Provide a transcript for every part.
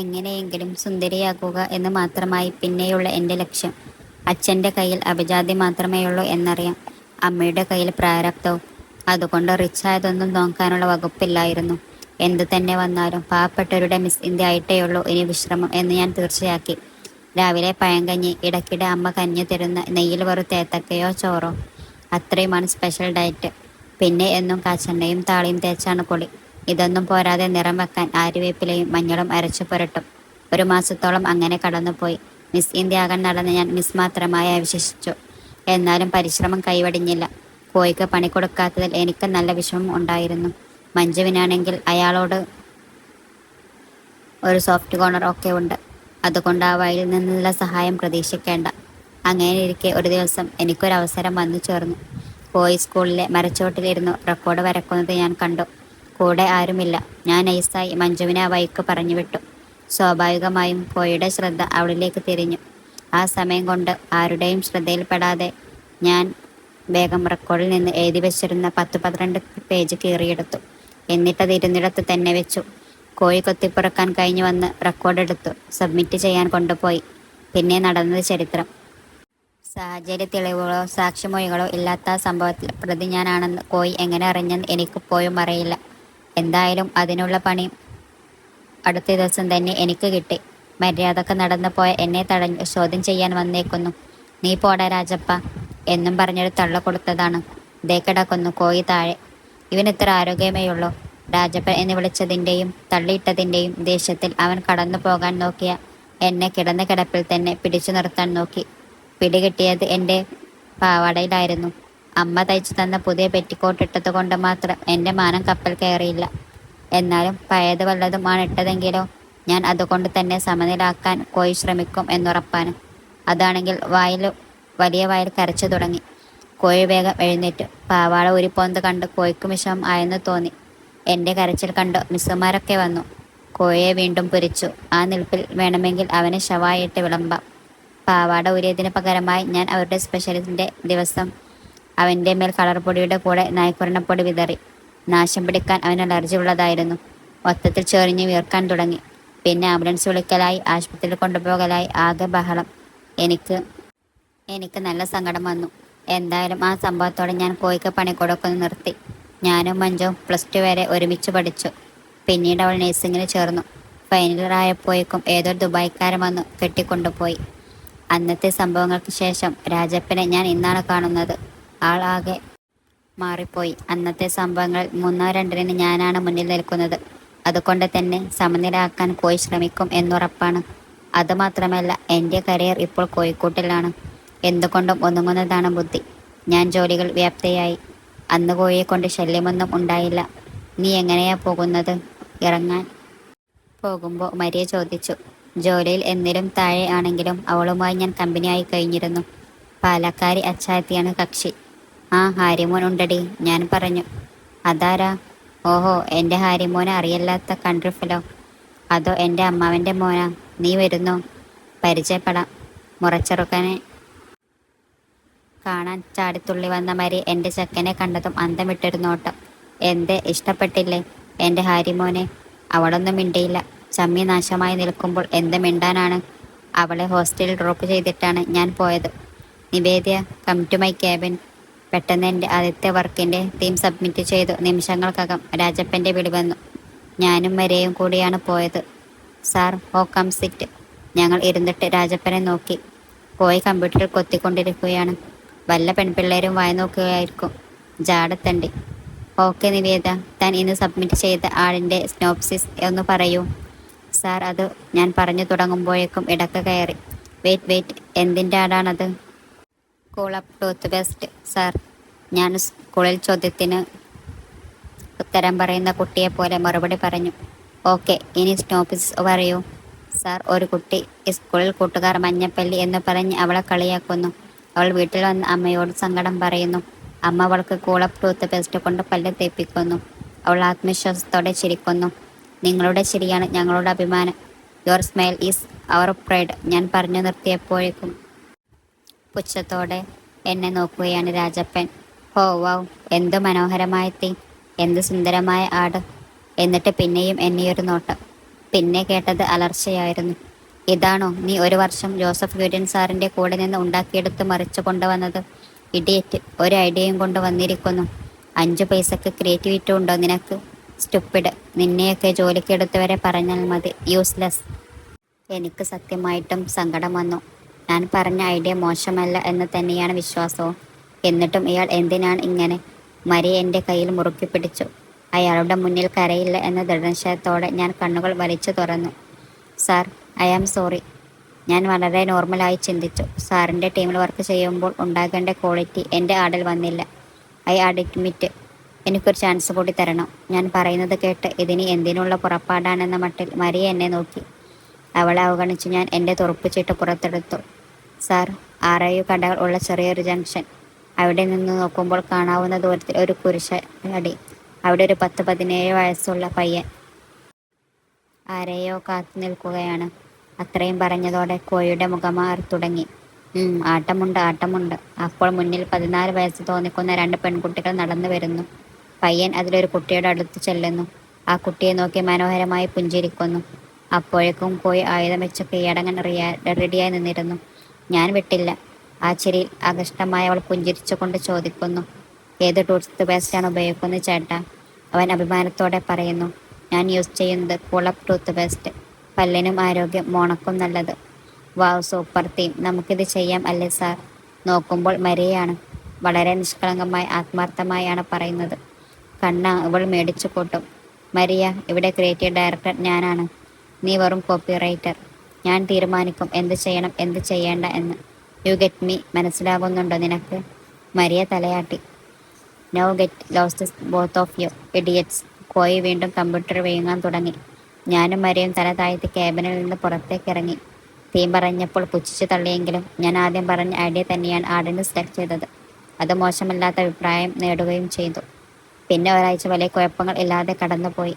എങ്ങനെയെങ്കിലും സുന്ദരിയാക്കുക എന്ന് മാത്രമായി പിന്നെയുള്ള എന്റെ ലക്ഷ്യം. അച്ഛന്റെ കയ്യിൽ അഭിജാതി മാത്രമേയുള്ളൂ എന്നറിയാം. അമ്മയുടെ കയ്യിൽ പ്രാരബ്ധവും അതുകൊണ്ട് റിച്ചായതൊന്നും നോക്കാനുള്ള വകുപ്പില്ലായിരുന്നു. എന്തു തന്നെ വന്നാലും പാവപ്പെട്ടവരുടെ മിസ് ഇന്ത്യ ആയിട്ടേയുള്ളൂ ഇനി വിശ്രമം എന്ന് ഞാൻ തീർച്ചയാക്കി. രാവിലെ പഴങ്കഞ്ഞി ഇടയ്ക്കിടെ അമ്മ കഞ്ഞി തരുന്ന നെയ്യിൽ വറുത്ത ഏത്തക്കയോ ചോറോ? അത്രയുമാണ് സ്പെഷ്യൽ ഡയറ്റ് പിന്നെ എന്നും കാച്ചെണ്ണയും താളിയും തേച്ചാണ് കുളി ഇതൊന്നും പോരാതെ നിറം വെക്കാൻ ആര്യവേപ്പിലയും മഞ്ഞളും അരച്ചു പുരട്ടും. ഒരു മാസത്തോളം അങ്ങനെ കടന്നുപോയി. മിസ് ഇന്ത്യ ആകാൻ നടന്ന ഞാൻ മിസ് മാത്രമായി അവശേഷിച്ചു. എന്നാലും പരിശ്രമം കൈവടിഞ്ഞില്ല. കോയിക്ക് പണി കൊടുക്കാത്തതിൽ എനിക്ക് നല്ല വിഷമം ഉണ്ടായിരുന്നു. മഞ്ജുവിനാണെങ്കിൽ അയാളോട് ഒരു സോഫ്റ്റ് കോർണർ ഒക്കെ ഉണ്ട്. അതുകൊണ്ട് ആ വഴിയിൽ നിന്നുള്ള സഹായം പ്രതീക്ഷിക്കേണ്ട. അങ്ങനെ ഇരിക്കെ ഒരു ദിവസം എനിക്കൊരവസരം വന്നു ചേർന്നു. കോയി സ്കൂളിലെ മരച്ചോട്ടിലിരുന്നു റെക്കോർഡ് വരക്കുന്നത് ഞാൻ കണ്ടു. കൂടെ ആരുമില്ല. ഞാൻ ഐസായി മഞ്ജുവിനെ ആ വഴിക്ക് പറഞ്ഞു വിട്ടു സ്വാഭാവികമായും കോയുടെ ശ്രദ്ധ അവളിലേക്ക് തിരിഞ്ഞു. ആ സമയം കൊണ്ട് ആരുടെയും ശ്രദ്ധയിൽപ്പെടാതെ ഞാൻ വേഗം റെക്കോർഡിൽ നിന്ന് എഴുതി വെച്ചിരുന്ന പത്ത് പന്ത്രണ്ട് പേജ് കീറിയെടുത്തു. എന്നിട്ടത് ഇരുന്നിടത്ത് തന്നെ വെച്ചു. കോഴി കൊത്തിപ്പുറക്കാൻ കഴിഞ്ഞു വന്ന് റെക്കോർഡ് എടുത്തു. സബ്മിറ്റ് ചെയ്യാൻ കൊണ്ടുപോയി. പിന്നെ നടന്നത് ചരിത്രം. സാഹചര്യ തെളിവുകളോ സാക്ഷിമൊഴികളോ ഇല്ലാത്ത സംഭവത്തിൽ പ്രതി ഞാനാണെന്ന് കോയി എങ്ങനെ അറിഞ്ഞെന്ന് എനിക്കിപ്പോഴും അറിയില്ല. എന്തായാലും അതിനുള്ള പണി അടുത്ത ദിവസം തന്നെ എനിക്ക് കിട്ടി. മര്യാദയ്ക്ക് നടന്നു പോയ എന്നെ തടഞ്ഞ് ചോദ്യം ചെയ്യാൻ വന്നേക്കുന്നു. നീ പോട രാജപ്പ എന്നും പറഞ്ഞൊരു തള്ള കൊടുത്തതാണ്. ദേ കിടക്കുന്നു കോയി താഴെ. ഇവൻ ഇത്ര ആരോഗ്യമേ ഉള്ളൂ. രാജപ്പൻ എന്ന് വിളിച്ചതിന്റെയും തള്ളിയിട്ടതിന്റെയും ദേഷ്യത്തിൽ അവൻ കടന്നു പോകാൻ നോക്കിയ എന്നെ കിടന്ന കിടപ്പിൽ തന്നെ പിടിച്ചു നിർത്താൻ നോക്കി. പിടികിട്ടിയത് എന്റെ പാവാടയിലായിരുന്നു. അമ്മ തയ്ച്ചു തന്ന പുതിയ പെറ്റിക്കോട്ട് ഇട്ടത് കൊണ്ട് മാത്രം എന്റെ മാനം കപ്പൽ കയറിയില്ല. എന്നാലും പഴയത് വല്ലതുമാണ് ഇട്ടതെങ്കിലോ ഞാൻ അതുകൊണ്ട് തന്നെ സമനിലാക്കാൻ പോയി ശ്രമിക്കും എന്നുറപ്പാണ്. അതാണെങ്കിൽ വായിൽ വലിയ വായിൽ കരച്ചു തുടങ്ങി. കോഴി വേഗം എഴുന്നേറ്റു. പാവാട ഉരിപ്പോന്ത് കണ്ട് കോഴിക്കും വിഷമം ആയെന്ന് തോന്നി. എന്റെ കരച്ചിൽ കണ്ട് മിസ്സുമാരൊക്കെ വന്നു. കോഴിയെ വീണ്ടും പുരിച്ചു. ആ നിൽപ്പിൽ വേണമെങ്കിൽ അവനെ ശവായിട്ട് വിളമ്പാം. പാവാട ഊരിയതിന് പകരമായി ഞാൻ അവരുടെ സ്പെഷ്യലിന്റെ ദിവസം അവന്റെ മേൽ കളർ പൊടിയുടെ കൂടെ നായ്ക്കുരണപ്പൊടി വിതറി. നാശം പിടിക്കാൻ അവൻ അലർജി ഉള്ളതായിരുന്നു. മൊത്തത്തിൽ ചെറിഞ്ഞ് വീർക്കാൻ തുടങ്ങി. പിന്നെ ആംബുലൻസ് വിളിക്കലായി ആശുപത്രിയിൽ കൊണ്ടുപോകലായി ആകെ ബഹളം. എനിക്ക് എനിക്ക് നല്ല സങ്കടം വന്നു. എന്തായാലും ആ സംഭവത്തോടെ ഞാൻ കോയിക്ക് പണി കൊടുക്കുന്നു നിർത്തി. ഞാനും മഞ്ജുവും പ്ലസ് ടു വരെ ഒരുമിച്ച് പഠിച്ചു. പിന്നീട് അവൾ നഴ്സിങ്ങിന് ചേർന്നു. ഫൈനലായപ്പോഴേക്കും ഏതൊരു ദുബായ്ക്കാരൻ വന്നു കെട്ടിക്കൊണ്ടുപോയി. അന്നത്തെ സംഭവങ്ങൾക്ക് ശേഷം രാജപ്പനെ ഞാൻ ഇന്നാണ് കാണുന്നത്. ആളാകെ മാറിപ്പോയി. അന്നത്തെ സംഭവങ്ങൾ മൂന്നോ രണ്ടിന് ഞാനാണ് മുന്നിൽ നിൽക്കുന്നത്. അതുകൊണ്ട് തന്നെ സമനിലയാക്കാൻ കോയി ശ്രമിക്കും എന്നുറപ്പാണ്. അതുമാത്രമല്ല എന്റെ കരിയർ ഇപ്പോൾ കോഴിക്കോട്ടിലാണ്. എന്തുകൊണ്ടും ഒന്നുങ്ങുന്നതാണ് ബുദ്ധി. ഞാൻ ജോലികൾ വ്യാപ്തയായി. അന്ന് കോഴിയെ കൊണ്ട് ശല്യമൊന്നും ഉണ്ടായില്ല. നീ എങ്ങനെയാ പോകുന്നത്? ഇറങ്ങാൻ പോകുമ്പോൾ മരിയ ചോദിച്ചു. ജോലിയിൽ എന്നിലും താഴെ ആണെങ്കിലും അവളുമായി ഞാൻ കമ്പനിയായി കഴിഞ്ഞിരുന്നു. പാലക്കാരി അച്ചായത്തിയാണ് കക്ഷി. ആ ഹാരിമോൻ ഉണ്ടടി ഞാൻ പറഞ്ഞു. അതാരാ? ഓഹോ എന്റെ ഹാരിമോനെ അറിയല്ലാത്ത കൺട്രി ഫെലോ അതോ എന്റെ അമ്മാവന്റെ മോനാ? നീ വരുന്നോ? പരിചയപ്പെടാം. മുറച്ചെറുക്കനെ. കാണാൻ ചാടിത്തുള്ളി വന്ന മാതിരി എന്റെ ചെക്കനെ കണ്ടതും അന്തം വിട്ടൊരു നോട്ടം എന്ത്? ഇഷ്ടപ്പെട്ടില്ലേ? എന്റെ ഹാരിമോനെ. അവളൊന്നും മിണ്ടിയില്ല. ചമ്മി നാശമായി നിൽക്കുമ്പോൾ എന്ത് മിണ്ടാനാണ്? അവളെ ഹോസ്റ്റലിൽ ഡ്രോപ്പ് ചെയ്തിട്ടാണ് ഞാൻ പോയത്. Nivedya come to my cabin പെട്ടെന്ന് എന്റെ ആദ്യത്തെ വർക്കിന്റെ തീം സബ്മിറ്റ് ചെയ്തു. നിമിഷങ്ങൾക്കകം രാജപ്പന്റെ വിളി വന്നു. ഞാനും മരയും കൂടിയാണ് പോയത്. സാർ ഹോ കം സിറ്റ് ഞങ്ങൾ ഇരുന്നിട്ട് രാജപ്പനെ നോക്കി. പോയി കമ്പ്യൂട്ടറിൽ കൊത്തിക്കൊണ്ടിരിക്കുകയാണ്. വല്ല പെൺപിള്ളേരും വായി നോക്കുകയായിരിക്കും. ജാടത്തണ്ടി. ഓക്കെ നിവേദ. താൻ ഇന്ന് സബ്മിറ്റ് ചെയ്ത ആളിന്റെ സ്നോപ്സിസ് ഒന്ന് പറയൂ. സാർ അത് ഞാൻ പറഞ്ഞു തുടങ്ങുമ്പോഴേക്കും ഇടയ്ക്ക് കയറി. വെയിറ്റ് വെയിറ്റ് എന്തിന്റെ ആടാണത്? കൂളപ്പ് ടൂത്ത് ബെസ്റ്റ് സാർ ഞാൻ സ്കൂളിൽ ചോദ്യത്തിന് ഉത്തരം പറയുന്ന കുട്ടിയെ പോലെ മറുപടി പറഞ്ഞു. ഓക്കെ ഇനി സ്റ്റോപ്പിസ് പറയൂ. സാർ ഒരു കുട്ടി സ്കൂളിൽ കൂട്ടുകാർ മഞ്ഞപ്പള്ളി എന്ന് പറഞ്ഞ് അവളെ കളിയാക്കുന്നു. അവൾ വീട്ടിൽ വന്ന് അമ്മയോട് സങ്കടം പറയുന്നു. അമ്മ അവൾക്ക് കൂളപ്പ് ടൂത്ത് പേസ്റ്റ് കൊണ്ട് പല്ല് തേപ്പിക്കുന്നു. അവൾ ആത്മവിശ്വാസത്തോടെ ചിരിക്കുന്നു. നിങ്ങളുടെ ചിരിയാണ് ഞങ്ങളുടെ അഭിമാനം. Your smile is our pride ഞാൻ പറഞ്ഞു നിർത്തിയപ്പോഴേക്കും പുച്ഛത്തോടെ എന്നെ നോക്കുകയാണ് രാജപ്പൻ. ഹോ വൗ എന്ത് മനോഹരമായ തീ എന്ത് സുന്ദരമായ ആട്. എന്നിട്ട് പിന്നെയും എന്നെയൊരു നോട്ടം. പിന്നെ കേട്ടത് അലർച്ചയായിരുന്നു. ഇതാണോ നീ ഒരു വർഷം ജോസഫ് ഗിഡിൻ സാറിന്റെ കൂടെ നിന്ന് ഉണ്ടാക്കിയെടുത്ത് മറിച്ചു കൊണ്ടുവന്നത്? ഇഡിയറ്റ് ഒരു ഐഡിയയും കൊണ്ട് വന്നിരിക്കുന്നു. അഞ്ചു പൈസക്ക് ക്രിയേറ്റിവിറ്റി ഉണ്ടോ നിനക്ക്? സ്റ്റുപ്പിഡ് നിന്നെയൊക്കെ ജോലിക്കെടുത്തവരെ പറഞ്ഞാൽ മതി. യൂസ്ലെസ്. എനിക്ക് സത്യമായിട്ടും സങ്കടം വന്നു. ഞാൻ പറഞ്ഞ ഐഡിയ മോശമല്ല എന്ന് തന്നെയാണ് വിശ്വാസവും. എന്നിട്ടും ഇയാൾ എന്തിനാണ് ഇങ്ങനെ? മരി എന്റെ കയ്യിൽ മുറുക്കി പിടിച്ചു. അയാളുടെ മുന്നിൽ കരയില്ല എന്ന ദൃഢനിശ്ചയത്തോടെ ഞാൻ കണ്ണുകൾ വലിച്ചു തുറന്നു. Sir I am sorry. ഞാൻ വളരെ നോർമലായി ചിന്തിച്ചു. സാറിന്റെ ടീമിൽ വർക്ക് ചെയ്യുമ്പോൾ ഉണ്ടാകേണ്ട ക്വാളിറ്റി എന്റെ ആടിൽ വന്നില്ല. ഐ അഡിറ്റ്മിറ്റ് എനിക്കൊരു ചാൻസ് കൂടി തരണം. ഞാൻ പറയുന്നത് കേട്ട് ഇതിന് എന്തിനുള്ള പുറപ്പാടാണെന്ന മട്ടിൽ മരിയ എന്നെ നോക്കി. അവളെ അവഗണിച്ച് ഞാൻ എന്റെ തുറപ്പിച്ചിട്ട് പുറത്തെടുത്തു. സാർ ആറേഴു കടകൾ ഉള്ള ചെറിയൊരു ജംഗ്ഷൻ. അവിടെ നിന്ന് നോക്കുമ്പോൾ കാണാവുന്ന ദൂരത്തിൽ ഒരു കുരിശ അടി അവിടെ ഒരു പത്ത് പതിനേഴ് വയസ്സുള്ള പയ്യൻ. ആരെയോ കാത്തു നിൽക്കുകയാണ്. അത്രയും പറഞ്ഞതോടെ കോഴിയുടെ മുഖമാറി തുടങ്ങി. ആട്ടമുണ്ട് ആട്ടമുണ്ട്. അപ്പോൾ മുന്നിൽ പതിനാല് വയസ്സ് തോന്നിക്കുന്ന രണ്ട് പെൺകുട്ടികൾ നടന്നു വരുന്നു. പയ്യൻ അതിലൊരു കുട്ടിയുടെ അടുത്ത് ചെല്ലുന്നു. ആ കുട്ടിയെ നോക്കി മനോഹരമായി പുഞ്ചിരിക്കുന്നു. അപ്പോഴേക്കും കോഴി ആയുധം വെച്ച് കീഴടങ്ങാൻ റെഡിയായി നിന്നിരുന്നു. ഞാൻ വിട്ടില്ല. ആ ചിരിയിൽ അകഷ്ടമായ അവൾ പുഞ്ചിരിച്ചുകൊണ്ട് ചോദിക്കുന്നു ഏത് ടൂത്ത് പേസ്റ്റാണ് ഉപയോഗിക്കുന്നത് ചേട്ടാ? അവൻ അഭിമാനത്തോടെ പറയുന്നു ഞാൻ യൂസ് ചെയ്യുന്നത് കുളപ്പ് ടൂത്ത് പേസ്റ്റ് പല്ലിനും ആരോഗ്യം മോണക്കും നല്ലത്. വാവ് സൂപ്പർ തീം നമുക്കിത് ചെയ്യാം അല്ലേ സാർ നോക്കുമ്പോൾ മരിയാണ് വളരെ നിഷ്കളങ്കമായി ആത്മാർത്ഥമായാണ് പറയുന്നത്. കണ്ണ ഇവൾ മേടിച്ചു കൂട്ടും. മരിയ ഇവിടെ ക്രിയേറ്റീവ് ഡയറക്ടർ ഞാനാണ്. നീ വെറും കോപ്പി റൈറ്റർ ഞാൻ തീരുമാനിക്കും എന്ത് ചെയ്യണം എന്ത് ചെയ്യേണ്ട എന്ന്. യു ഗെറ്റ് മീ മനസ്സിലാകുന്നുണ്ടോ നിനക്ക്? മരിയ തലയാട്ടി. No get lost both of you idiots കോയി വീണ്ടും കമ്പ്യൂട്ടർ വീങ്ങാൻ തുടങ്ങി. ഞാനും മരിയും തല താഴ്ത്തി ക്യാബിനിൽ നിന്ന് പുറത്തേക്ക് ഇറങ്ങി. തീം പറഞ്ഞപ്പോൾ പുച്ഛിച്ചു തള്ളിയെങ്കിലും ഞാൻ ആദ്യം പറഞ്ഞ ഐഡിയ തന്നെയാണ് ആടിന് സെലക്ട് ചെയ്തത്. അത് മോശമല്ലാത്ത അഭിപ്രായം നേടുകയും ചെയ്തു. പിന്നെ ഒരാഴ്ച വലിയ കുഴപ്പങ്ങൾ ഇല്ലാതെ കടന്നുപോയി.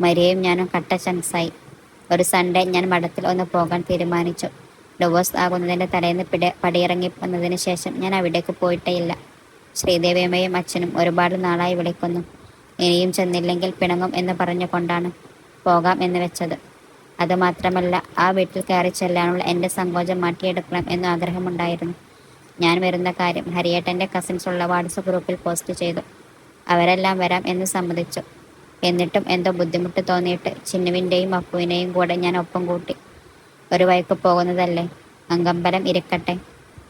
മരിയയും ഞാനും കട്ട ചൻസായി ഒരു സൺഡേ ഞാൻ മഠത്തിൽ ഒന്ന് പോകാൻ തീരുമാനിച്ചു. ഡിവോഴ്സ് ആകുന്നതിന്റെ തലേന്ന് പിട പടിയിറങ്ങി വന്നതിന് ശേഷം ഞാൻ അവിടേക്ക് പോയിട്ടേയില്ല. ശ്രീദേവിയമ്മയും അച്ഛനും ഒരുപാട് നാളായി വിളിക്കുന്നു. ഇനിയും ചെന്നില്ലെങ്കിൽ പിണങ്ങും എന്ന് പറഞ്ഞുകൊണ്ടാണ് പോകാം എന്ന് വെച്ചത്. അതുമാത്രമല്ല ആ വീട്ടിൽ കയറി ചെല്ലാനുള്ള എന്റെ സങ്കോചം മാറ്റിയെടുക്കണം എന്ന് ആഗ്രഹമുണ്ടായിരുന്നു. ഞാൻ വരുന്ന കാര്യം ഹരിയേട്ടന്റെ കസിൻസ് ഉള്ള വാട്സപ്പ് ഗ്രൂപ്പിൽ പോസ്റ്റ് ചെയ്തു. അവരെല്ലാം വരാം എന്ന് സമ്മതിച്ചു. എന്നിട്ടും എന്തോ ബുദ്ധിമുട്ട് തോന്നിയിട്ട് ചിന്നുവിന്റെയും അപ്പുവിനെയും കൂടെ ഞാൻ ഒപ്പം കൂട്ടി. ഒരു വഴിക്ക് പോകുന്നതല്ലേ? അങ്കമ്പലം ഇരിക്കട്ടെ.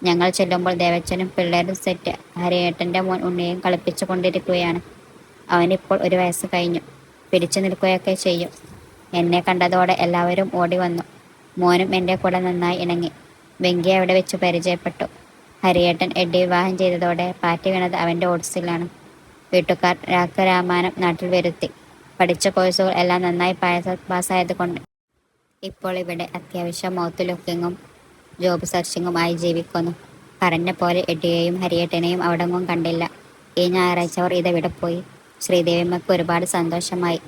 ഞങ്ങൾ ചെല്ലുമ്പോൾ ദേവച്ചനും പിള്ളേരും സെറ്റ് ഹരിയേട്ടന്റെ മോൻ ഉണ്ണിയും കളിപ്പിച്ചു കൊണ്ടിരിക്കുകയാണ്. അവനിപ്പോൾ ഒരു വയസ്സ് കഴിഞ്ഞു. പിടിച്ചു നിൽക്കുകയൊക്കെ ചെയ്യും. എന്നെ കണ്ടതോടെ എല്ലാവരും ഓടി വന്നു. മോനും എന്റെ കൂടെ നന്നായി ഇണങ്ങി. വെങ്കി അവിടെ വെച്ച് പരിചയപ്പെട്ടു. ഹരിയേട്ടൻ എഡ്ഡി വിവാഹം ചെയ്തതോടെ പാറ്റി വീണത് അവന്റെ ഓട്സിലാണ്. വീട്ടുകാർ രാഘരാമാനം നാട്ടിൽ വരുത്തി. പഠിച്ച കോഴ്സുകൾ എല്ലാം നന്നായി പാസ് പാസ്സായത് കൊണ്ട് ഇപ്പോൾ ഇവിടെ അത്യാവശ്യം മൗത്ത് ലുക്കിങ്ങും ജോബ് സെർച്ചിങ്ങുമായി ജീവിക്കുന്നു. പറഞ്ഞ പോലെ എഡിയെയും ഹരിയേട്ടനെയും അവിടെങ്ങും കണ്ടില്ല. ഈ ഞായറാഴ്ച അവർ ഇതവിടെ പോയി? ശ്രീദേവിമ്മക്ക് ഒരുപാട് സന്തോഷമായി.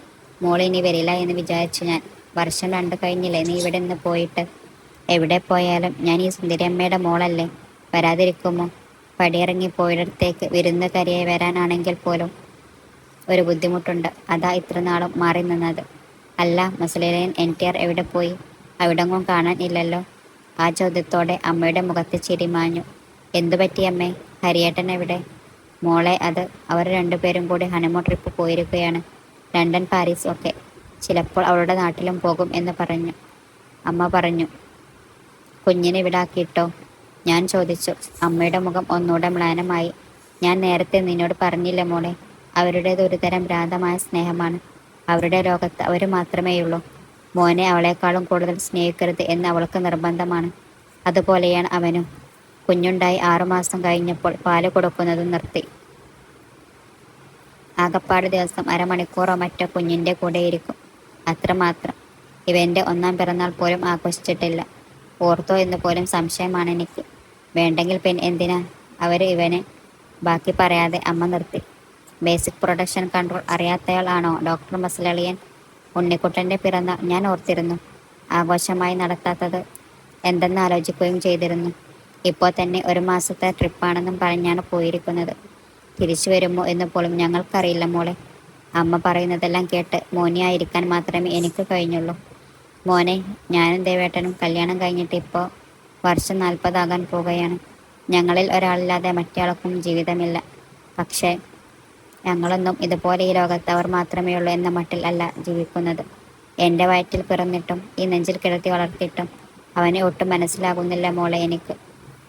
മോൾ ഇനി വരില്ല എന്ന് വിചാരിച്ചു ഞാൻ. വർഷം രണ്ട് കഴിഞ്ഞില്ലേ നീ ഇവിടെ നിന്ന് പോയിട്ട്? എവിടെ പോയാലും ഞാൻ ഈ സുന്ദരിയമ്മയുടെ മോളല്ലേ? വരാതിരിക്കുമോ? പടിയിറങ്ങി പോയിടത്തേക്ക് വിരുന്നുകാരിയായി വരാനാണെങ്കിൽ പോലും ഒരു ബുദ്ധിമുട്ടുണ്ട്. അതാ ഇത്ര നാളും മാറി നിന്നത്. അല്ല മുസ്ലിലയൻ എൻ ടി ആർ എവിടെ പോയി? അവിടെങ്ങും കാണാൻ ഇല്ലല്ലോ. ആ ചോദ്യത്തോടെ അമ്മയുടെ മുഖത്ത് ചിരി മാഞ്ഞു. എന്തു പറ്റി അമ്മേ? ഹരിയേട്ടൻ എവിടെ? മോളെ അത് അവർ രണ്ടുപേരും കൂടി ഹണിമൂൺ ട്രിപ്പ് പോയിരിക്കുകയാണ്. ലണ്ടൻ പാരീസ് ഒക്കെ. ചിലപ്പോൾ അവളുടെ നാട്ടിലും പോകും എന്ന് പറഞ്ഞു. അമ്മ പറഞ്ഞു കുഞ്ഞിനെ വിടാക്കിയിട്ടോ ഞാൻ ചോദിച്ചു. അമ്മയുടെ മുഖം ഒന്നുകൂടെ മ്ലാനമായി. ഞാൻ നേരത്തെ നിന്നോട് പറഞ്ഞില്ല മോളെ. അവരുടേത് ഒരുതരം ഭ്രാന്തമായ സ്നേഹമാണ്. അവരുടെ ലോകത്ത് അവർ മാത്രമേയുള്ളൂ മോനെ അവളെക്കാളും കൂടുതൽ സ്നേഹിക്കരുത് എന്ന് അവൾക്ക് നിർബന്ധമാണ്. അതുപോലെയാണ് അവനും. കുഞ്ഞുണ്ടായി ആറുമാസം കഴിഞ്ഞപ്പോൾ പാൽ കൊടുക്കുന്നത് നിർത്തി. ആകപ്പാട് ദിവസം അരമണിക്കൂറോ മറ്റോ കുഞ്ഞിന്റെ കൂടെയിരിക്കും. അത്രമാത്രം. ഇവന്റെ ഒന്നാം പിറന്നാൾ പോലും ആഘോഷിച്ചിട്ടില്ല. ഓർത്തോ എന്ന് പോലും സംശയമാണ് എനിക്ക്. വേണ്ടെങ്കിൽ പിന്നെ എന്തിനാ? അവർ ഇവനെ ബാക്കി പറയാതെ അമ്മ നിർത്തി. ബേസിക് പ്രൊഡക്ഷൻ കൺട്രോൾ അറിയാത്തയാളാണോ? ഡോക്ടർ മസലളിയൻ ഉണ്ണിക്കുട്ടന്റെ പിറന്നാൾ ഞാൻ ഓർത്തിരുന്നു. ആഘോഷമായി നടത്താത്തത് എന്തെന്ന് ആലോചിക്കുകയും ചെയ്തിരുന്നു. ഇപ്പോൾ തന്നെ ഒരു മാസത്തെ ട്രിപ്പാണെന്നും പറഞ്ഞാണ് പോയിരിക്കുന്നത്. തിരിച്ചു വരുമോ എന്ന് പോലും ഞങ്ങൾക്കറിയില്ല മോളെ. അമ്മ പറയുന്നതെല്ലാം കേട്ട് മോനിയായിരിക്കാൻ മാത്രമേ എനിക്ക് കഴിഞ്ഞുള്ളൂ. മോനെ ഞാനും ദേവേട്ടനും കല്യാണം കഴിഞ്ഞിട്ട് ഇപ്പോൾ വർഷം നാൽപ്പതാകാൻ പോവുകയാണ്. ഞങ്ങളിൽ ഒരാളില്ലാതെ മറ്റേയാൾക്കും ജീവിതമില്ല. പക്ഷേ ഞങ്ങളൊന്നും ഇതുപോലെ ഈ ലോകത്ത് അവർ മാത്രമേ ഉള്ളൂ എന്ന മട്ടിൽ അല്ല ജീവിക്കുന്നത്. എന്റെ വയറ്റിൽ പിറന്നിട്ടും ഈ നെഞ്ചിൽ കിടത്തി വളർത്തിയിട്ടും അവനെ ഒട്ടും മനസ്സിലാകുന്നില്ല മോളെ എനിക്ക്.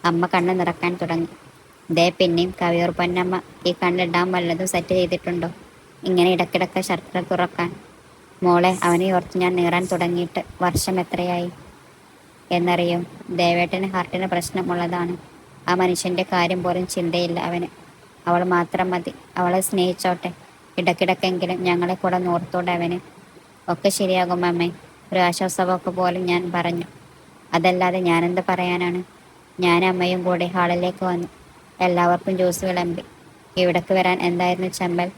അമ്മ കണ്ണ് നിറക്കാൻ തുടങ്ങി. ദേ പിന്നെയും കവിയൂർ പൊന്നമ്മ ഈ കണ്ണിടാൻ വല്ലതും സെറ്റ് ചെയ്തിട്ടുണ്ടോ? ഇങ്ങനെ ഇടക്കിടക്ക് ഷർട്ട് തുറക്കാൻ മോളെ അവനെ ഓർത്ത് ഞാൻ നീറാൻ തുടങ്ങിയിട്ട് വർഷം എത്രയായി? എന്നറിയും. ദേവേട്ടന് ഹാർട്ടിന് പ്രശ്നമുള്ളതാണ്. ആ മനുഷ്യന്റെ കാര്യം പോലും ചിന്തയില്ല അവന്. അവൾ മാത്രം മതി. അവളെ സ്നേഹിച്ചോട്ടെ. ഇടക്കിടക്കെങ്കിലും ഞങ്ങളെ കൂടെ നോർത്തോടെ അവന്. ഒക്കെ ശരിയാകും അമ്മേ. ഒരു ആശ്വാസമൊക്കെ പോലും ഞാൻ പറഞ്ഞു. അതല്ലാതെ ഞാനെന്ത് പറയാനാണ്? ഞാൻ അമ്മയും കൂടെ ഹാളിലേക്ക് വന്നു. എല്ലാവർക്കും ജ്യൂസ് വിളമ്പി. ഇവിടേക്ക് വരാൻ എന്തായിരുന്നു ചമ്മൽ?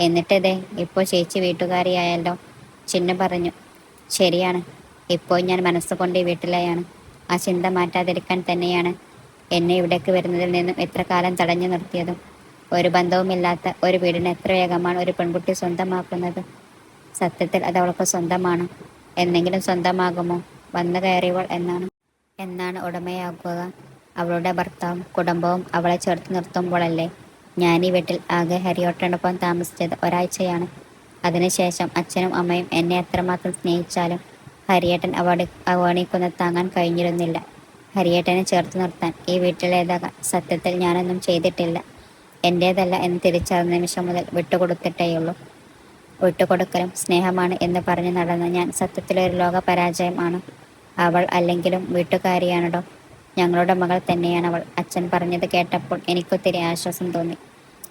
എന്നിട്ടതേ ഇപ്പോൾ ചേച്ചി വീട്ടുകാരിയായല്ലോ. ചിന്നു പറഞ്ഞു. ശരിയാണ്. ഇപ്പോൾ ഞാൻ മനസ്സുകൊണ്ട് ഈ വീട്ടിലെയാണ്. ആ ചിന്ത മാറ്റാതിരിക്കാൻ തന്നെയാണ് എന്നെ ഇവിടേക്ക് വരുന്നതിൽ നിന്നും എത്ര കാലം തടഞ്ഞു നിർത്തിയതും. ഒരു ബന്ധവുമില്ലാത്ത ഒരു വീടിന് എത്ര വേഗമാണ് ഒരു പെൺകുട്ടി സ്വന്തമാക്കുന്നത്? സത്യത്തിൽ അത് അവൾക്ക് സ്വന്തമാണ്. എന്നെങ്കിലും സ്വന്തമാകുമോ? വന്നു കയറിയവൾ എന്നാണ്. എന്നാണ് ഉടമയാകുക. അവളുടെ ഭർത്താവും കുടുംബവും അവളെ ചേർത്ത് നിർത്തുമ്പോഴല്ലേ? ഞാൻ ഈ വീട്ടിൽ ആകെ ഹരിയോട്ടനൊപ്പം താമസിച്ചത് ഒരാഴ്ചയാണ്. അതിനുശേഷം അച്ഛനും അമ്മയും എന്നെ എത്രമാത്രം സ്നേഹിച്ചാലും ഹരിയേട്ടൻ അവടി അവഗണിക്കുന്നത് താങ്ങാൻ കഴിഞ്ഞിരുന്നില്ല. ഹരിയേട്ടനെ ചേർത്ത് നിർത്താൻ ഈ വീട്ടിലേതാകാൻ സത്യത്തിൽ ഞാനൊന്നും ചെയ്തിട്ടില്ല. എന്റേതല്ല എന്ന് തിരിച്ചറിഞ്ഞ നിമിഷം മുതൽ വിട്ടുകൊടുത്തിട്ടേയുള്ളൂ. വിട്ടുകൊടുക്കലും സ്നേഹമാണ് എന്ന് പറഞ്ഞ് നടന്ന ഞാൻ സത്യത്തിലൊരു ലോക പരാജയമാണ് അവൾ അല്ലെങ്കിലും വീട്ടുകാരിയാണോ ഞങ്ങളുടെ മകൾ തന്നെയാണ് അവൾ അച്ഛൻ പറഞ്ഞത് കേട്ടപ്പോൾ എനിക്കൊത്തിരി ആശ്വാസം തോന്നി.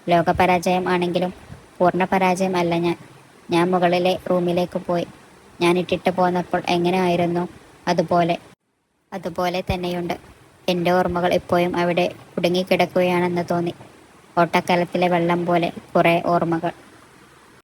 ലോകപരാജയം ആണെങ്കിലും പൂർണ പരാജയം അല്ല ഞാൻ. ഞാൻ മുകളിലെ റൂമിലേക്ക് പോയി. ഞാൻ ഇട്ടിട്ട് പോന്നപ്പോൾ എങ്ങനെ ആയിരുന്നു അതുപോലെ അതുപോലെ തന്നെയുണ്ട്. എന്റെ ഓർമ്മകൾ ഇപ്പോഴും അവിടെ കുടുങ്ങിക്കിടക്കുകയാണെന്ന് തോന്നി. ഓട്ടക്കലത്തിലെ വെള്ളം പോലെ കുറേ ഓർമ്മകൾ.